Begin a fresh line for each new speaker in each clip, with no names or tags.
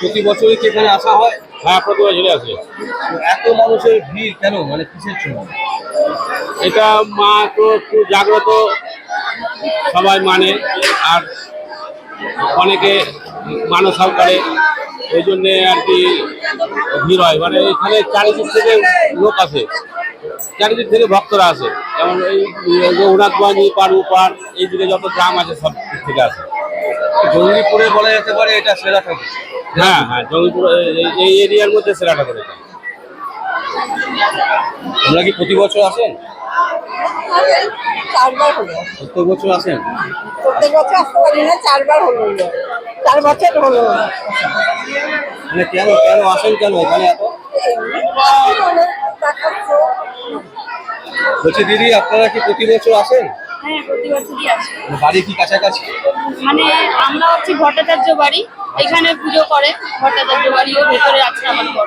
প্রতি বছরই কি এখানে আসা হয়?
হ্যাঁ প্রতি বছরই আছে
এত মানুষের ভিড় কেন? মানে কিসের জন্য?
এটা মা তো একটু জাগ্রত সবাই মানে আর অনেকে মানসাও করে ওই জন্যে আর কি ভিড় হয়। মানে এখানে চারিদিক থেকে লোক আসে চারিদিক থেকে ভক্তরা আসে। যেমন এই রঘুনাথগঞ্জ পার উপার এইদিকে যত গ্রাম আছে সব দিক থেকে আসে।
জঙ্গিপুরে বলা যেতে পারে এটা সেরা ঠাকুর।
হ্যাঁ হ্যাঁ জঙ্গিপুর এই- এরিয়ার মধ্যে সেরাটা করে
আপনারা কি প্রতি বছর আসেন?
চারবার হলো।
প্রত্যেক বছর আসেন?
প্রত্যেক বছর আসতে পারি না চারবার হলো। হলো। চার বছর হলো।
মানে কেন কেন আসেন কেন এখানে এত। বলছি দিদি আপনারা কি প্রতি বছর আসেন?
প্রতি বছরই আসে।
মানে বাড়ি কি কাছাকাছি?
মানে আমরা হচ্ছে ভট্টাচার্য বাড়ি এখানে পুজো করে ভট্টাচার্য বাড়িও ভেতরে আছে আমার ঘর।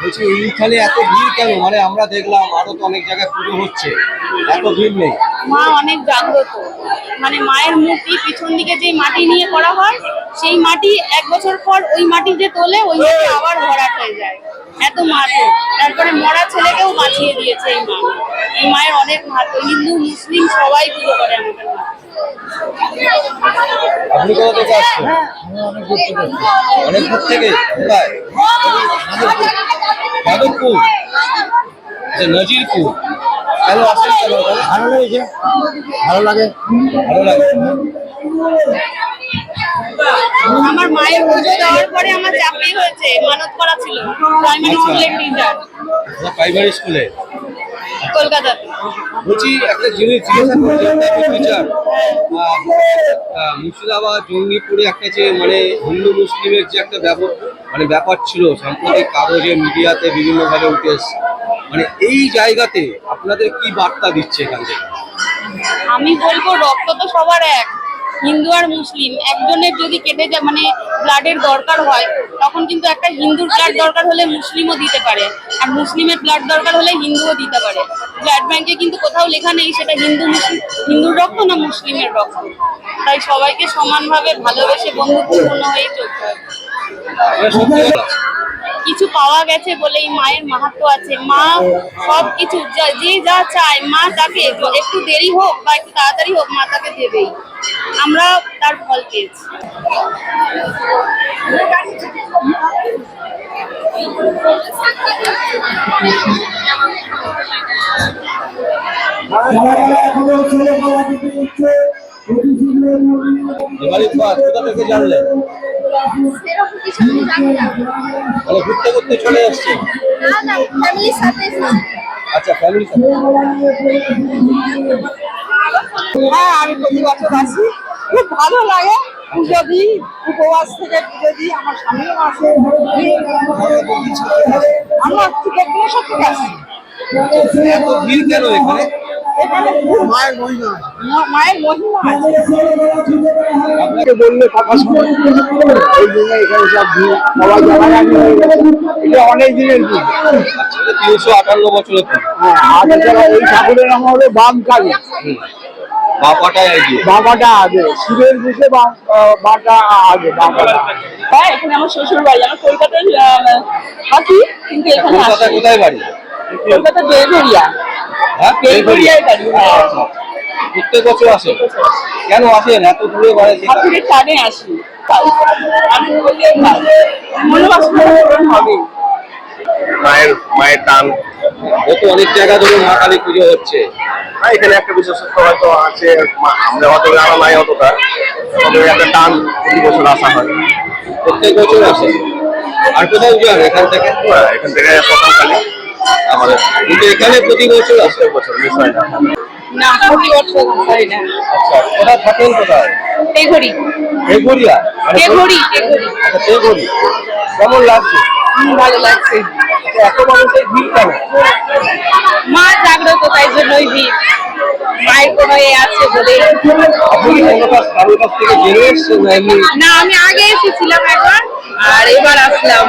বলছি এইখানে এত ভিড় কেন? মানে আমরা দেখলাম আরও তো অনেক জায়গায় পুজো হচ্ছে এত ভিড় নেই।
মা অনেক জাগ্রত। মানে মায়ের মূর্তি পিছন দিকে যে মাটি নিয়ে করা হয়, সেই মাটি এক বছর পর ওই মাটি যে তোলে, ওই মাটি আবার ভরাট হয়ে যায়। এত মাহাত্ম তারপরে মরা ছেলেকেও বাঁচিয়ে দিয়েছে এই মা। এই মায়ের অনেক মাহাত্ম হিন্দু, মুসলিম সবাই পুজো করে আমাদের মা।
আচ্ছা নজিরপুর। আসেন
ভালো লেগেছে ভালো লাগে।
ভালো লাগে।
আমার মায়ের পুজো দেওয়ার পরে আমার চাকরি হয়েছে মানত করা ছিল প্রাইমারি। স্কুলের টিচার
প্রাইমারি স্কুলে
কলকাতাতে
বলছি একটা জিনিস জিজ্ঞাসা টিচার মুর্শিদাবাদ জঙ্গিপুরে একটা যে মানে হিন্দু মুসলিমের যে একটা ব্যাপার মানে ব্যাপার ছিল সাম্প্রতিক কাগজে মিডিয়াতে বিভিন্নভাবে উঠে এসছে। মানে এই জায়গাতে আপনাদের কি বার্তা দিচ্ছে এখান থেকে?
আমি বলব রক্ত তো সবার এক। হিন্দু আর মুসলিম একজনের যদি কেটে যায় মানে ব্লাডের দরকার হয় তখন কিন্তু একটা হিন্দুর ব্লাড দরকার হলে মুসলিমও দিতে পারে। আর মুসলিমের ব্লাড দরকার হলে হিন্দুও দিতে পারে। ব্লাড ব্যাংকে কিন্তু কোথাও লেখা নেই সেটা হিন্দু মুসলিম হিন্দুর রক্ত না মুসলিমের রক্ত। তাই সবাইকে সমানভাবে ভালোবেসে বন্ধুত্বপূর্ণ হয়ে চলতে হবে। কিছু পাওয়া গেছে বলে এই মায়ের মাহাত্ম আছে। মা সব কিছু যা- যে চায়, মা তাকে একটু দেরি হোক বা একটু তাড়াতাড়ি হোক, মা তাকে দেবেই। আমরা তার ফল পেয়েছি।
এবারে কোথা থেকে জানলেন
সেরকম কিছু আমি জানি না
মানে ঘুরতে ঘুরতে চলে আসছে?
না না ফ্যামিলির সাথে। এসেছি।
আচ্ছা ফ্যামিলি
হ্যাঁ আমি প্রতি বছর আসি খুব ভালো লাগে পুজো দিই উপবাস থেকে পুজো দিই আমার স্বামীও আসে। আমরা দক্ষিণেশ্বর থেকে আসি
এত ভিড় কেন এখানে?
মায়ের মহিমা। মায়ের মহিমা আছে।
আপনাকে বললে কথা শুনে এই জন্য এখানে সব সবাই জানাজানি হয়ে গেছে এটা অনেক দিনের ভিড়
এটা তিনশো আটান্ন বছরের পুজো
এই ঠাকুরের নাম হলো বাম কালী।
বাপাটাই এগিয়ে
বাবাটা আগে। শিবের আগে বাবাটা
হ্যাঁ এখানে আমার শ্বশুর বাড়ি আমার কলকাতার কিন্তু এখানে
কোথায় বাড়ি?
কলকাতা বেলঘরিয়া
হ্যাঁ?
বেলঘরিয়ায় বাড়ি।
আচ্ছা। প্রত্যেক বছর আসেন কেন আসেন এত দূরে বাড়ি
ঠাকুরের টানে আসি আমি বললে হবে।
মায়ের মায়ের টান
ও অনেক জায়গা ধরে মা কালী পুজো হচ্ছে।
হ্যাঁ, এখানে একটা বিশেষত্ব হয়তো আছে মা- আমরা অত জানা নাই অতটা। তবে একটা টান প্রতি বছর আসা হয়।
প্রত্যেক বছর আসে। আর কোথাও যান এখান থেকে?
হ্যাঁ, এখান থেকে প্রথম খালি আমাদের।
কিন্তু এখানে প্রতি বছর আসে
বছর মিস হয় না।
না প্রতি বছর হয় না।
আচ্ছা কোথায় থাকেন কোথায়?
তেঘড়ি
বেগুড়িয়া মানে আচ্ছা কেমন লাগছে?
ভালো লাগছে।
আচ্ছা, এত মানুষের ভিড় কেন?
মা জাগ্রত তাই জন্যই ভিড়। মায়ের কোনো এ আছে বলে।
না
আমি আগে এসেছিলাম একবার আর এবার আসলাম।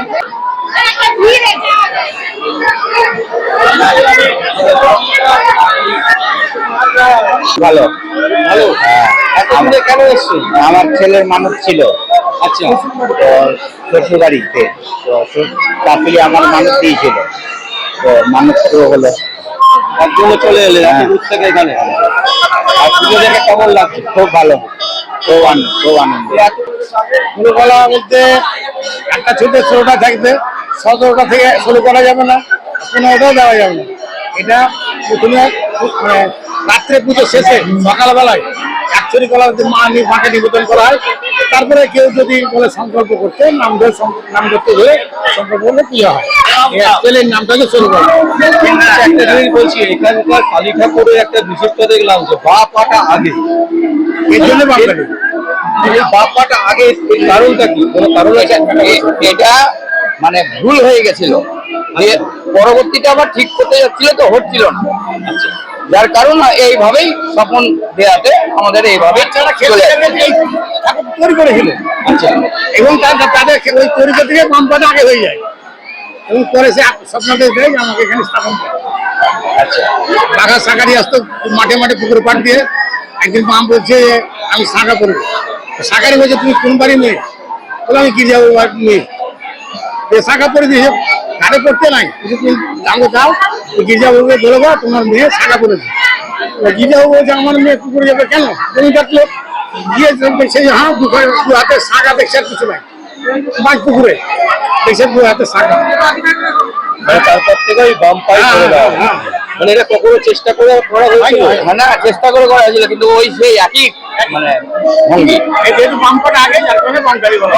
ভালো। ভালো। কেন এসছো
আমার ছেলের মানুষ ছিল।
আচ্ছা।
তো শ্বশুর বাড়িতে তো শাশুড়ি আমার মানব দিয়েছিল। তো মানব তো হলো।
একজনে চলে এলে
হ্যাঁ।
থেকে এখানে? আর পুজো দেখে কেমন লাগছে?
খুব ভালো। খুব আনন্দ খুব আনন্দ।
শুরু করা বলতে একটা ছোট ষোলোটা থাকবে। সতেরোটা থেকে শুরু করা যাবে না পনেরোটাও দেওয়া যাবে না। এটা প্রথমে মানে রাত্রে পুজো শেষে সকালবেলায় একচুরি কলা মা নিয়ে মাকে নিবেদন করা হয় তারপরে কেউ যদি বলে সংকল্প করতে নাম ধরে নাম ধরতে ধরে সংকল্প করলে পুজো হয়। নামটাকে শুরু করে।
একটা জিনিস বলছি এখানকার কালী ঠাকুরের একটা বিশেষত্ব দেখলাম যে বা পাটা আগে।
এর জন্য
বা পাটা আগে কারণটা কি? কোনো কারণ আছে?
এ- এটা মানে ভুল হয়ে গেছিল। যে পরবর্তীটা আবার ঠিক করতে যাচ্ছিল তো হচ্ছিল না।
আচ্ছা।
যার কারণ এইভাবেই স্বপন দেয়াতে আমাদের এইভাবে
বাচ্চারা খেলে
চলে
খেলে তৈরি
আচ্ছা।
এবং তার- তাদের ওই তৈরি করতে গিয়ে পাম্পাটা আগে হয়ে যায়। এবং পরে সে স্বপ্নতে দেয় আমাকে এখানে স্থাপন করে।
আচ্ছা।
বাঘা সাঁকারি আসতো মাঠে মাঠে পুকুর পাড় দিয়ে। একদিন পাম বলছে আমি সাঁকা করব। সাঁকারি বলছে তুমি কোন বাড়ি মেয়ে? বলে আমি কি যাব মেয়ে। শাখা পরে দিয়েছে ঘাটে পড়তে নাই। জানো যাও গির্জাবাবুকে বলে দাও তোমার মেয়ে শাখা পড়েছে গির্জাবাবু বলছে আমার মেয়ে পুকুরে যাবে কেন? তুমি ডাকলো গিয়ে যে হ্যাঁ দু হাতে শাখা দেখছে আর কিছু নাই। মাছ পুকুরে। দেখছে দু হাতে শাখা
মানে তারপর থেকে ওই বাম পাই
হ্যাঁ,
করে
হ্যাঁ,
মানে এটা কখনো চেষ্টা করে করা হয়েছিল
না চেষ্টা করে করা হয়েছিল কিন্তু ওই সেই একই মানে ভঙ্গি
যেহেতু বামপাটা আগে যার কারণে বামকারি বলা।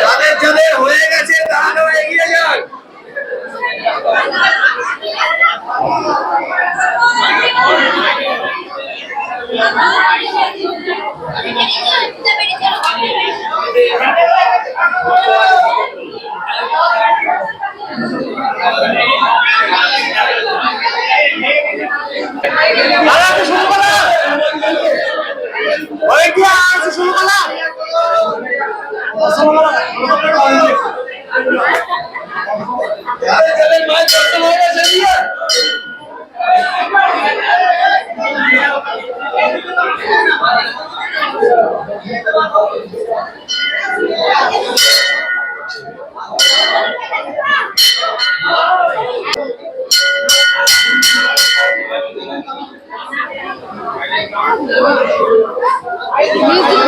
যাদের যাদের হয়ে গেছে তাহলে এগিয়ে যান। Hello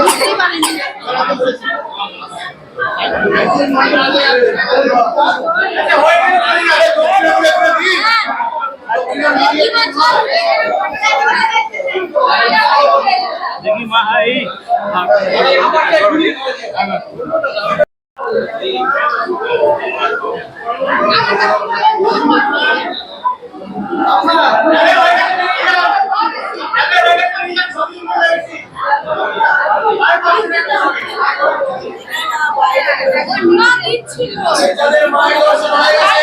যাদের মায়ের দর্শন হয়ে Take that little mic off the.